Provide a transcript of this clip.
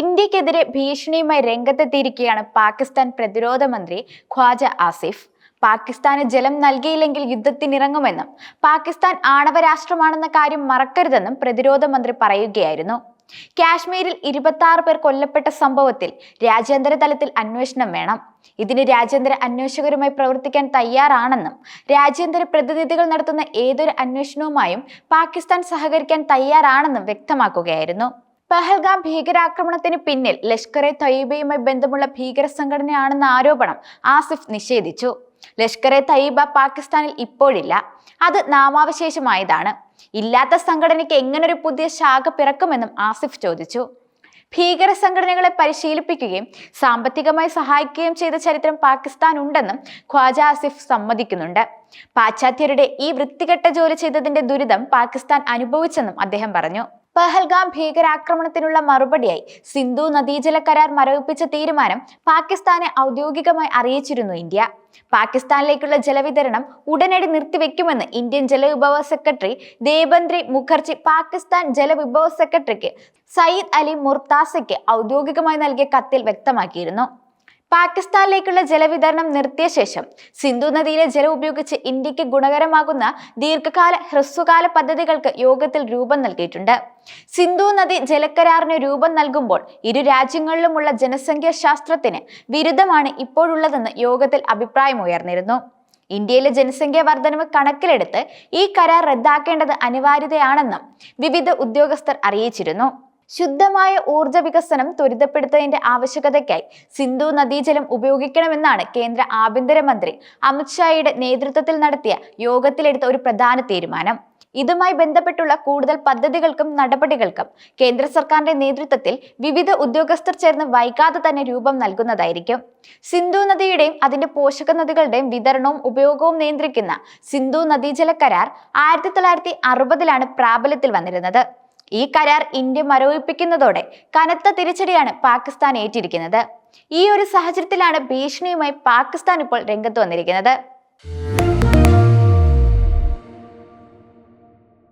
ഇന്ത്യക്കെതിരെ ഭീഷണിയുമായി രംഗത്തെത്തിയിരിക്കുകയാണ് പാകിസ്ഥാൻ പ്രതിരോധ മന്ത്രി ഖ്വാജ ആസിഫ്. പാകിസ്ഥാന് ജലം നൽകിയില്ലെങ്കിൽ യുദ്ധത്തിനിറങ്ങുമെന്നും പാകിസ്ഥാൻ ആണവ രാഷ്ട്രമാണെന്ന കാര്യം മറക്കരുതെന്നും പ്രതിരോധ മന്ത്രി പറയുകയായിരുന്നു. കാശ്മീരിൽ ഇരുപത്തി ആറ് പേർ കൊല്ലപ്പെട്ട സംഭവത്തിൽ രാജ്യാന്തര തലത്തിൽ അന്വേഷണം വേണം. ഇതിന് രാജ്യാന്തര അന്വേഷകരുമായി പ്രവർത്തിക്കാൻ തയ്യാറാണെന്നും രാജ്യാന്തര പ്രതിനിധികൾ നടത്തുന്ന ഏതൊരു അന്വേഷണവുമായും പാകിസ്ഥാൻ സഹകരിക്കാൻ തയ്യാറാണെന്നും വ്യക്തമാക്കുകയായിരുന്നു. പഹൽഗാം ഭീകരാക്രമണത്തിന് പിന്നിൽ ലഷ്കർ എ തയ്യബയുമായി ബന്ധമുള്ള ഭീകര സംഘടനയാണെന്ന ആരോപണം ആസിഫ് നിഷേധിച്ചു. ലഷ്കർ എ തയ്യബ പാകിസ്ഥാനിൽ ഇപ്പോഴില്ല. അത് നാമാവശേഷമായതാണ്. ഇല്ലാത്ത സംഘടനയ്ക്ക് എങ്ങനൊരു പുതിയ ശാഖ പിറക്കുമെന്നും ആസിഫ് ചോദിച്ചു. ഭീകര സംഘടനകളെ പരിശീലിപ്പിക്കുകയും സാമ്പത്തികമായി സഹായിക്കുകയും ചെയ്ത ചരിത്രം പാകിസ്ഥാൻ ഉണ്ടെന്നും ഖ്വാജ ആസിഫ് സമ്മതിക്കുന്നുണ്ട്. പാശ്ചാത്യരുടെ ഈ വൃത്തികെട്ട ജോലി ചെയ്തതിന്റെ ദുരിതം പാകിസ്ഥാൻ അനുഭവിച്ചെന്നും അദ്ദേഹം പറഞ്ഞു. പഹൽഗാം ഭീകരാക്രമണത്തിനുള്ള മറുപടിയായി സിന്ധു നദീജല കരാർ മരവിപ്പിച്ച തീരുമാനം പാകിസ്ഥാനെ ഔദ്യോഗികമായി അറിയിച്ചിരുന്നു ഇന്ത്യ. പാകിസ്ഥാനിലേക്കുള്ള ജലവിതരണം ഉടനടി നിർത്തിവെക്കുമെന്ന് ഇന്ത്യൻ ജലവിഭവ സെക്രട്ടറി ദേബന്ദ്രി മുഖർജി പാകിസ്ഥാൻ ജലവിഭവ സെക്രട്ടറിക്ക് സയ്യിദ് അലി മുർത്താസയ്ക്ക് ഔദ്യോഗികമായി നൽകിയ കത്തിൽ വ്യക്തമാക്കിയിരുന്നു. പാകിസ്ഥാനിലേക്കുള്ള ജലവിതരണം നിർത്തിയ ശേഷം സിന്ധു നദിയിലെ ജലം ഉപയോഗിച്ച് ഇന്ത്യയ്ക്ക് ഗുണകരമാകുന്ന ദീർഘകാല ഹ്രസ്വകാല പദ്ധതികൾക്ക് യോഗത്തിൽ രൂപം നൽകിയിട്ടുണ്ട്. സിന്ധു നദി ജലക്കരാറിന് രൂപം നൽകുമ്പോൾ ഇരു രാജ്യങ്ങളിലുമുള്ള ജനസംഖ്യാ ശാസ്ത്രത്തിന് വിരുദ്ധമാണ് ഇപ്പോഴുള്ളതെന്ന് യോഗത്തിൽ അഭിപ്രായമുയർന്നിരുന്നു ഇന്ത്യയിലെ ജനസംഖ്യാ വർധനവ് കണക്കിലെടുത്ത് ഈ കരാർ റദ്ദാക്കേണ്ടത് അനിവാര്യതയാണെന്നും വിവിധ ഉദ്യോഗസ്ഥർ അറിയിച്ചിരുന്നു. ശുദ്ധമായ ഊർജ വികസനം ത്വരിതപ്പെടുത്തുന്നതിന്റെ ആവശ്യകതയ്ക്കായി സിന്ധു നദീജലം ഉപയോഗിക്കണമെന്നാണ് കേന്ദ്ര ആഭ്യന്തരമന്ത്രി അമിത്ഷായുടെ നേതൃത്വത്തിൽ നടത്തിയ യോഗത്തിലെടുത്ത ഒരു പ്രധാന തീരുമാനം. ഇതുമായി ബന്ധപ്പെട്ടുള്ള കൂടുതൽ പദ്ധതികൾക്കും നടപടികൾക്കും കേന്ദ്ര സർക്കാരിന്റെ നേതൃത്വത്തിൽ വിവിധ ഉദ്യോഗസ്ഥർ ചേർന്ന് വൈകാതെ തന്നെ രൂപം നൽകുന്നതായിരിക്കും. സിന്ധു നദിയുടെയും അതിന്റെ പോഷക നദികളുടെയും വിതരണവും ഉപയോഗവും നിയന്ത്രിക്കുന്ന സിന്ധു നദീജല കരാർ ആയിരത്തി തൊള്ളായിരത്തി അറുപതിലാണ് പ്രാബല്യത്തിൽ വന്നിരുന്നത്. ഈ കരാർ ഇന്ത്യ മരവിപ്പിക്കുന്നതോടെ കനത്ത തിരിച്ചടിയാണ് പാകിസ്ഥാൻ ഏറ്റിരിക്കുന്നത് ഈ ഒരു സാഹചര്യത്തിലാണ് ഭീഷണിയുമായി പാകിസ്ഥാൻ ഇപ്പോൾ രംഗത്ത് വന്നിരിക്കുന്നത്.